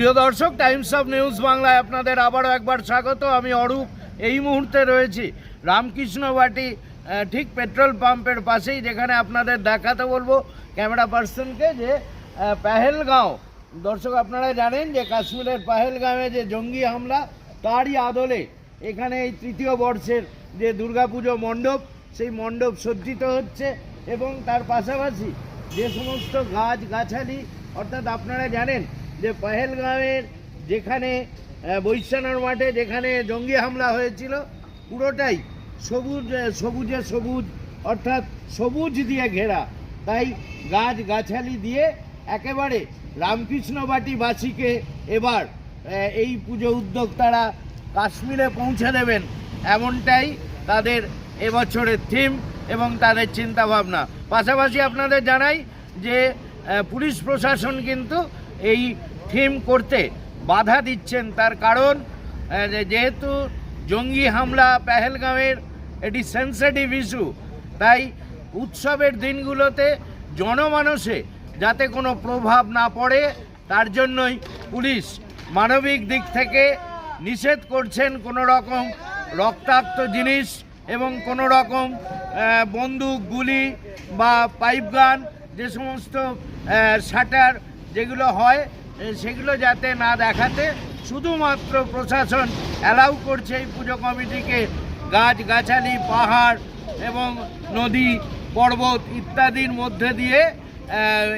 প্রিয় দর্শক Times of news বাংলায় আপনাদের আবারও একবার স্বাগত। আমি অরূপ, এই মুহূর্তে রয়েছি রামকৃষ্ণ বাটি ঠিক পেট্রোল পাম্পের পাশেই, যেখানে আপনাদের দেখাতে বলব ক্যামেরা পার্সনকে যে পেহেলগাঁও। দর্শক আপনারা জানেন যে কাশ্মীরের পেহেলগাঁওয়ে যে জঙ্গি হামলা, তারই আদলে এখানে এই তৃতীয় বর্ষের যে দুর্গাপুজো মণ্ডপ, সেই মণ্ডপ সজ্জিত হচ্ছে এবং তার পাশাপাশি যে সমস্ত গাছ গাছালি, অর্থাৎ আপনারা জানেন যে পহেলগাঁওয়ের যেখানে বৈশ্যানর মাঠে যেখানে জঙ্গি হামলা হয়েছিল, পুরোটাই সবুজ সবুজে সবুজ, অর্থাৎ সবুজ দিয়ে ঘেরা। তাই গাছ গাছালি দিয়ে একেবারে রামকৃষ্ণবাটিবাসীকে এবার এই পুজো উদ্যোক্তারা কাশ্মীরে পৌঁছে দেবেন। এমনটাই তাদের এবছরের থিম এবং তাদের চিন্তাভাবনা। পাশাপাশি আপনাদের জানাই যে পুলিশ প্রশাসন কিন্তু এই থিম করতে বাধা দিচ্ছেন। তার কারণ যেহেতু জঙ্গি হামলা পেহেলগাঁওয়ের এটি সেন্সিটিভ ইস্যু তাই উৎসবের দিনগুলোতে জনমানসে যাতে কোনো প্রভাব না পড়ে, তার জন্যই পুলিশ মানবিক দিক থেকে নিষেধ করছেন কোনো রকম রক্তাক্ত জিনিস এবং কোনো রকম বন্দুক, গুলি বা পাইপ গান যে সমস্ত শাটার যেগুলো হয় সেগুলো যাতে না দেখাতে, শুধুমাত্র প্রশাসন অ্যালাউ করছে এই পুজো কমিটিকে। গাছ গাছালি পাহাড় এবং নদী, পর্বত ইত্যাদির মধ্যে দিয়ে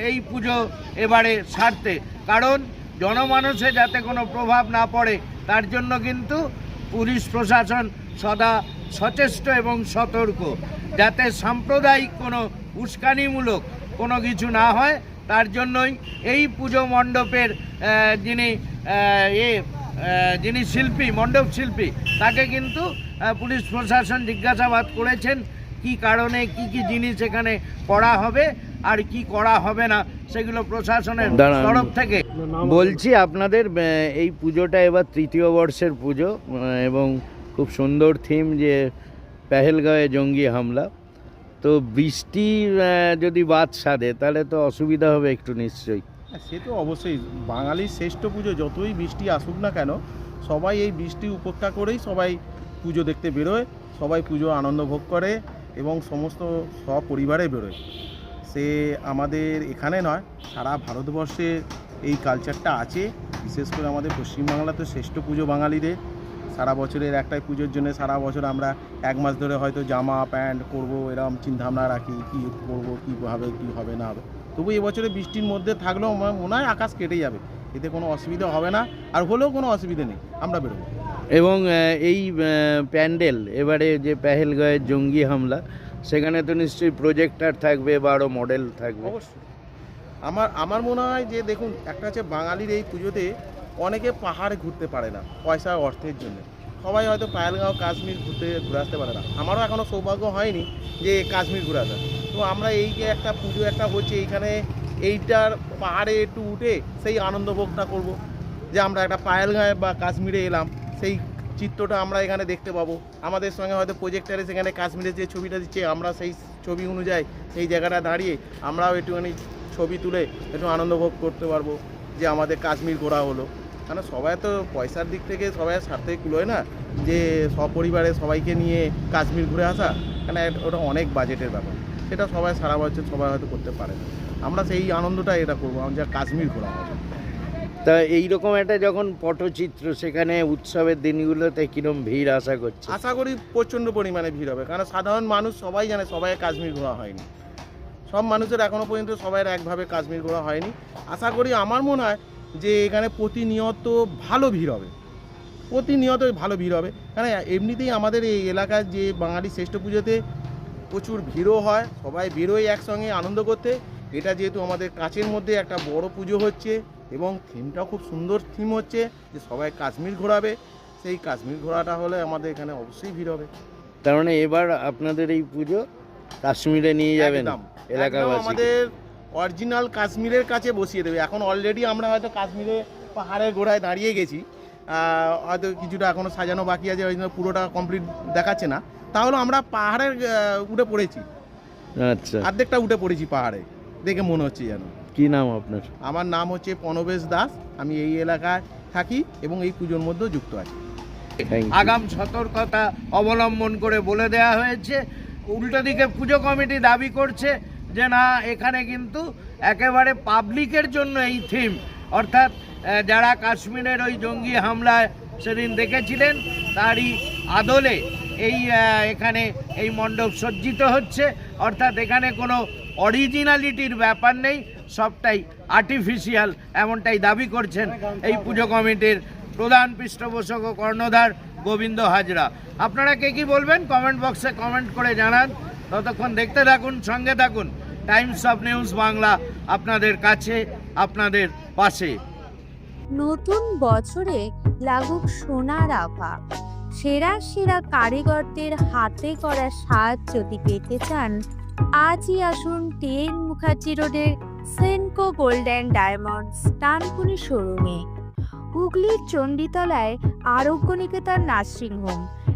এই পুজো এবারে সারতে। কারণ জনমানসে যাতে কোনো প্রভাব না পড়ে, তার জন্য কিন্তু পুলিশ প্রশাসন সদা সচেষ্ট এবং সতর্ক। যাতে সাম্প্রদায়িক কোনো উস্কানিমূলক কোনো কিছু না হয় তার জন্যই এই পুজো মণ্ডপের যিনি এ যিনি শিল্পী মণ্ডপ শিল্পী তাকে কিন্তু পুলিশ প্রশাসন জিজ্ঞাসাবাদ করেছেন কি কারণে কি কি জিনিস এখানে করা হবে আর কি করা হবে না সেগুলো প্রশাসনের। তরফ থেকে বলছি আপনাদের এই পুজোটা এবার তৃতীয় বর্ষের পুজো এবং খুব সুন্দর থিম যে পেহেলগাঁওয়ে জঙ্গি হামলা তো বৃষ্টি যদি বাদ সাধে, তাহলে তো অসুবিধা হবে একটু নিশ্চয়ই। সে তো অবশ্যই, বাঙালির শ্রেষ্ঠ পুজো, যতই বৃষ্টি আসুক না কেন, সবাই এই বৃষ্টি উপেক্ষা করেই সবাই পুজো দেখতে বেরোয়, সবাই পুজো আনন্দ ভোগ করে এবং সমস্ত সপরিবারে বেরোয়। সে আমাদের এখানে নয়, সারা ভারতবর্ষে এই কালচারটা আছে। বিশেষ করে আমাদের পশ্চিমবাংলা তো শ্রেষ্ঠ পুজো বাঙালিদের। সারা বছরের একটাই পুজোর জন্য সারা বছর আমরা এক মাস ধরে হয়তো জামা প্যান্ট করব এরকম চিন্তাভাবনা রাখি কী করব কীভাবে কী হবে না হবে। তবু এবছরে বৃষ্টির মধ্যে থাকলেও আমার মনে হয় আকাশ কেটে যাবে। এতে কোনো অসুবিধা হবে না আর হলেও কোনো অসুবিধা নেই আমরা বেরোবো। এবং এই প্যান্ডেল এবারে যে পেহেলগাঁয়ের জঙ্গি হামলা সেখানে তো নিশ্চয়ই প্রজেক্টার থাকবে বা আরও মডেল থাকবে। অবশ্যই। আমার আমার মনে হয় যে দেখুন একটা হচ্ছে বাঙালির এই পুজোতে অনেকে পাহাড়ে ঘুরতে পারে না পয়সা অর্থের জন্য। সবাই হয়তো পায়েলগাঁও, কাশ্মীর ঘুরতে, ঘুরে আসতে পারে না। আমারও এখনও সৌভাগ্য হয়নি যে কাশ্মীর ঘুরে আসা। তো আমরা এই যে একটা পুজো একটা হচ্ছে, এইখানে এইটার পাহাড়ে একটু উঠে সেই আনন্দ ভোগটা করব। যে আমরা একটা পায়েলগাঁয়ে বা কাশ্মীরে এলাম, সেই চিত্রটা আমরা এখানে দেখতে পাবো। আমাদের সঙ্গে হয়তো প্রজেক্টারে সেখানে কাশ্মীরের যে ছবিটা দিচ্ছে, আমরা সেই ছবি অনুযায়ী সেই জায়গাটা দাঁড়িয়ে আমরাও একটুখানি ছবি তুলে একটু আনন্দ ভোগ করতে পারব যে আমাদের কাশ্মীর ঘোরা হলো। কারণ সবাই তো পয়সার দিক থেকে সবাই স্বার্থে কুলোয় না? যে সপরিবারে সবাইকে নিয়ে কাশ্মীর ঘুরে আসা কেন ওটা অনেক বাজেটের ব্যাপার। সেটা সবাই সারা বছর সবাই হয়তো করতে পারে না। আমরা সেই আনন্দটা এটা করব আমরা কাশ্মীর ঘোরা হবে। তা এইরকম একটা যখন পটচিত্র সেখানে উৎসবের দিনগুলোতে কিরম ভিড় আশা করছে? আশা করি প্রচণ্ড পরিমাণে ভিড় হবে কারণ সাধারণ মানুষ সবাই জানে সবাই কাশ্মীর ঘোরা হয়নি। সব মানুষের এখনও পর্যন্ত সবাই একভাবে কাশ্মীর ঘোরা হয়নি। আশা করি আমার মনে হয় যে এখানে প্রতিনিয়ত ভালো ভিড় হবে। প্রতিনিয়ত ভালো ভিড় হবে। কারণ এমনিতেই আমাদের এই এলাকার যে বাঙালি শ্রেষ্ঠ পুজোতে প্রচুর ভিড়ও হয় সবাই বেরোয় একসঙ্গে আনন্দ করতে। এটা যেহেতু আমাদের কাছের মধ্যে একটা বড় পুজো হচ্ছে এবং থিমটাও খুব সুন্দর থিম হচ্ছে যে সবাই কাশ্মীর ঘোরাবে। সেই কাশ্মীর ঘোরাটা হলে আমাদের এখানে অবশ্যই ভিড় হবে। তার মানে এবার আপনাদের এই পুজো কাশ্মীরে নিয়ে যাবেন এলাকাবাসী আমাদের অরিজিনাল কাশ্মীরের কাছে বসিয়ে দেবে। এখন অলরেডি আমরা হয়তো কাশ্মীরে পাহাড়ের গোড়ায় দাঁড়িয়ে গেছি। হয়তো কিছুটা এখনও সাজানো বাকি আছে ওই জন্য পুরোটা কমপ্লিট দেখাচ্ছে না। তাহলে আমরা পাহাড়ের উঠে পড়েছি। আচ্ছা। অর্ধেকটা উঠে পড়েছি পাহাড়ে। দেখে মনে হচ্ছে যেন। কি নাম আপনার? আমার নাম হচ্ছে প্রণবেশ দাস। আমি এই এলাকায় থাকি এবং এই পুজোর মধ্যেও যুক্ত আছি। আগাম সতর্কতা অবলম্বন করে বলে দেয়া হয়েছে। উল্টো দিকে পুজো কমিটি দাবি করছে যে না, এখানে কিন্তু একেবারে পাবলিকের জন্য এই থিম অর্থাৎ যারা কাশ্মীরের ওই জঙ্গি হামলায় সেদিন দেখেছিলেন, তারই আদলে এই এখানে এই মণ্ডপ সজ্জিত হচ্ছে। অর্থাৎ এখানে কোনো অরিজিনালিটির ব্যাপার নেই, সবটাই আর্টিফিশিয়াল এমনটাই দাবি করছেন এই পুজো কমিটির প্রধান পৃষ্ঠপোষক ও কর্ণধার গোবিন্দ হাজরা। আপনারা কে কি বলবেন? কমেন্ট বক্সে কমেন্ট করে জানান। ততক্ষণ দেখতে থাকুন, সঙ্গে থাকুন। টাইমস অফ নিউজ বাংলা আপনাদের কাছে, আপনাদের পাশে। নতুন বছরে লাগুক সোনার আভা। সেরা সেরা কারিগরদের হাতে করা সাজ যদি পেতে চান, আজই আসুন টেন মুখার্জি রোডের Senco gold and diamonds Dankuni শোরুমে। হুগলির চণ্ডীতলায় আরোগ্য নিকেতন নার্সিংহোম।